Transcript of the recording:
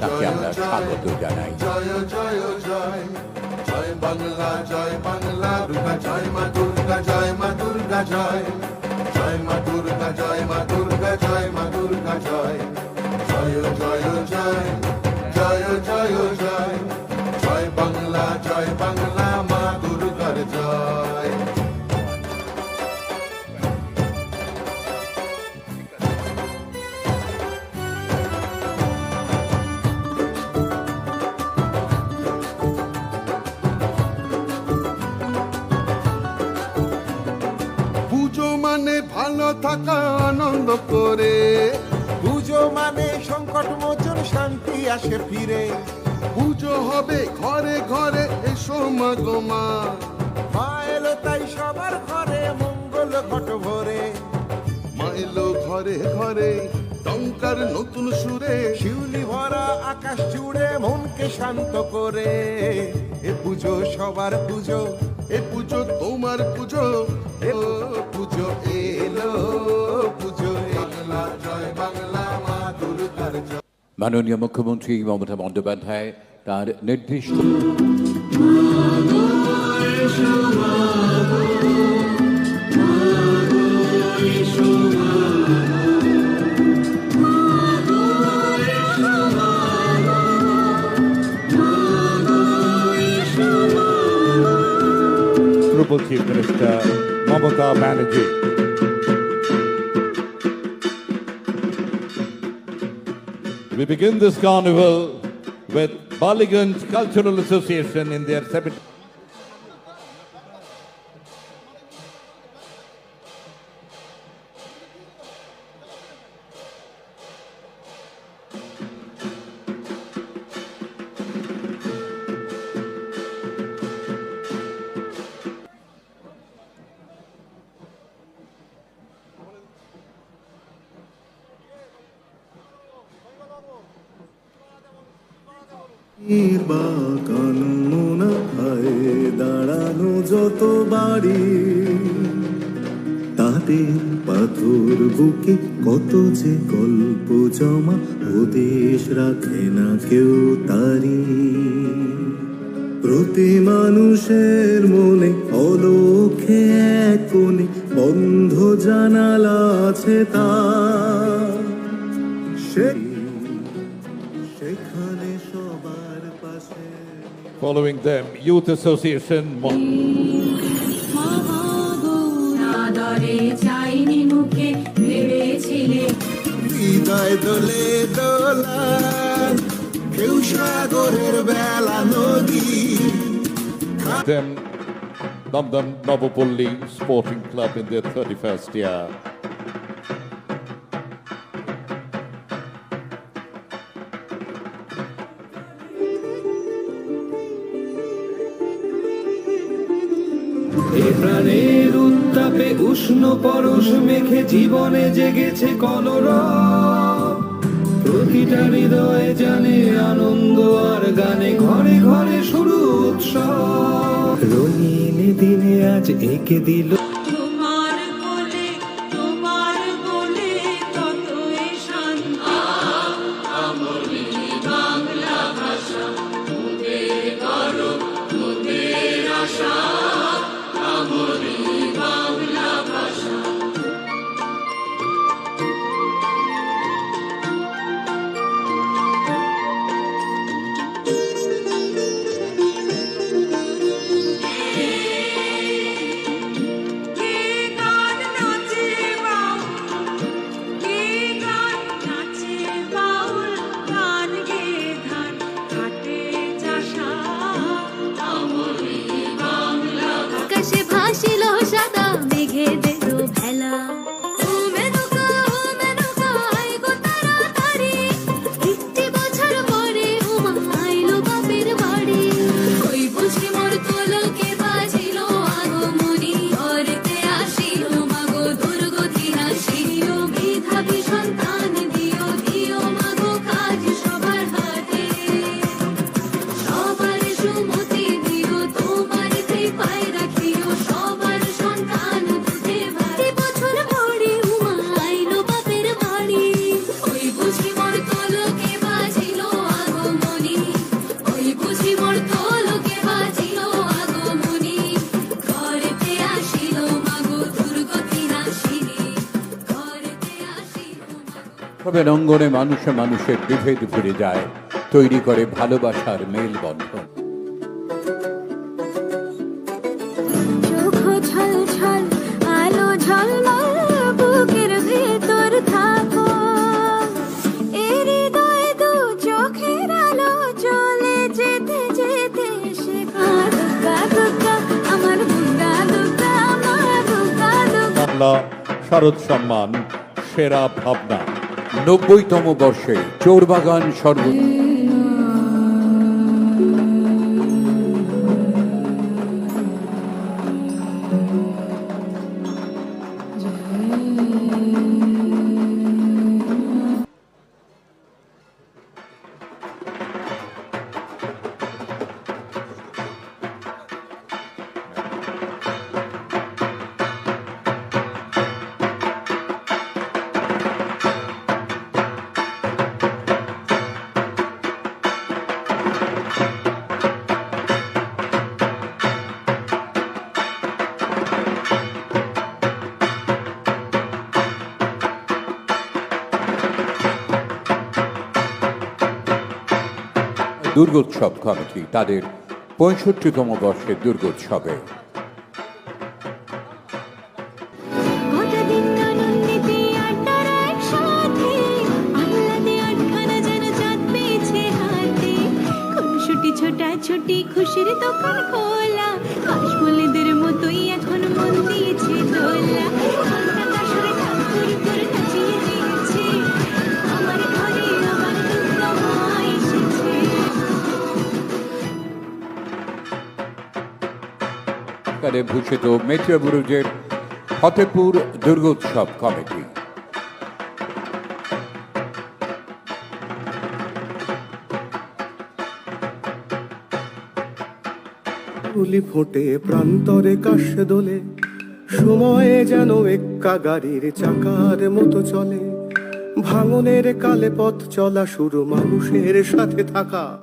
তাকে আমরা স্বাগত জানাই জয় জয় জয় জয় বাংলা জয় বাংলা দুর্গা জয় মা দুর্গা জয় মা দুর্গা জয় জয় মা দুর্গা জয় মা দুর্গা জয় মা দুর্গা জয় জয় জয় জয় জয় জয় জয় বাংলা জয়, বাংলা মা দুর্গার জয়। পুজো মানে ভালো থাকা, আনন্দ করে। পুজো মানে সংকট, মোচন, শান্তি আসে ফিরে। পুজো হবে ঘরে ঘরে এসো মা গো মা। মা এলো তাই সবার ঘরে মঙ্গল ঘট ভরে। মা এলো ঘরে ঘরে টঙ্কার নতুন সুরে। শিউলি ভরা আকাশ জুড়ে মনকে শান্ত করে। এ পুজো সবার পুজো এ পুজো তোমার পুজো এ পুজো এলো। মাননীয় মুখ্যমন্ত্রী মমতা বন্দ্যোপাধ্যায় তার নির্দিষ্ট Honorable Chief Minister Mamata Banerjee. Begin this carnival with Baliganj Cultural Association in their 70th বা কানমোনা হায় দাঁড়ানো যত বাড়ি। তাদের পাথর বুকে কত যে গল্প জমা ও দেশ রাখে না কেউ তারি। প্রতি মানুষের মনে অলক্ষে এক বন্ধ জানালা আছে তার। সেই Following them, Youth Association. Mo- আদরে চাইনি মুখে ভেবেছিলে হৃদয় দোলে দোলান কেউ সাগরের বেলা নদী them Namdam Navapulli Sporting Club in their 31st year. উষ্ণ পরশ মেখে জীবনে জেগেছে কলর। প্রতিটা হৃদয়ে জানে আনন্দ আর গানে ঘরে ঘরে শুরু উৎসব। রঙিন দিনে আজ এঁকে দিল তবে অঙ্গনে মানুষে মানুষের বিভেদ ভুলে যায় তৈরি করে ভালোবাসার মেলবন্ধন। শারদ সম্মান সেরা ভাবনা। নব্বইতম বর্ষে চোরবাগান সর্ব দুর্গোৎসব কমিটি তাদের পঁয়ষট্টিতম বর্ষের দুর্গোৎসবে। ছুটি খুশির দোকান খোলা কারে ভূষিত মেট্রো বুরুজের ফতেপুর দুর্গোৎসব কমিটি। ফোটে প্রান্তরে দোলে সময়ে যেন এক্কা গাড়ির চাকার মতো চলে। ভাঙনের কালে পথ চলা শুরু মানুষের সাথে থাকা।